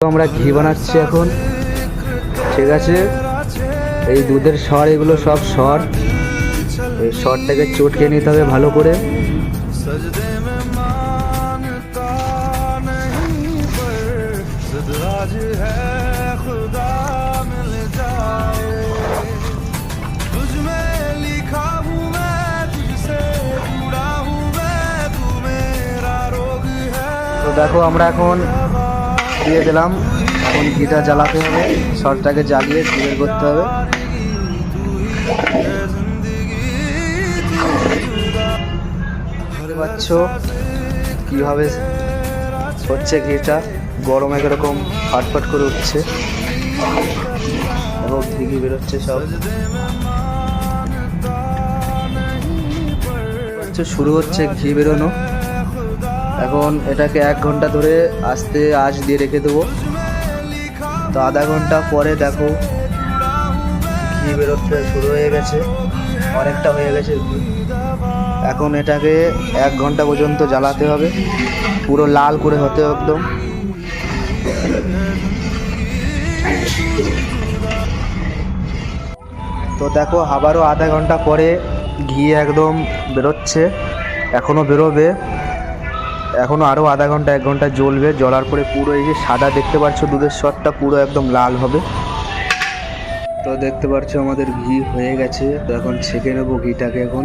আমরা ঘি বানাচ্ছি এখন। ঠিক আছে? এই দুধের সর এগুলো সব সর এই সরটাকে চটকে নিতে হবে ভালো করে। দেখো, আমরা এখন দিয়ে দিলাম। এখন ঘিটা জ্বালাতে হবে শর্টটাকে জ্বালিয়ে বের করতে হবে। পারছ কীভাবে হচ্ছে ঘিটা গরমে কীরকম ফাটফাট করে উঠছে। এবং ঘি বেরোচ্ছে সব। শুরু হচ্ছে ঘি বেরোনো। এখন এটাকে এক ঘণ্টা ধরে আস্তে আঁচ দিয়ে রেখে দেবো। তো আধা ঘণ্টা পরে দেখো ঘি বেরোতে শুরু হয়ে গেছে। অনেকটা হয়ে গেছে। এখন এটাকে এক ঘণ্টা পর্যন্ত জ্বালাতে হবে। পুরো লাল করে হতে একদম। তো দেখো আবারও আধা ঘণ্টা পরে ঘি একদম বেরোচ্ছে। এখনও বেরোবে। এখনও আরও আধা ঘণ্টা, এক ঘণ্টা জ্বলবে। জ্বলার পরে পুরো এই যে সাদা দেখতে পাচ্ছ, দুধের স্বরটা পুরো একদম লাল হবে। তো দেখতে পাচ্ছ, আমাদের ঘি হয়ে গেছে। তো এখন ছেঁকে নেব ঘিটাকে এখন।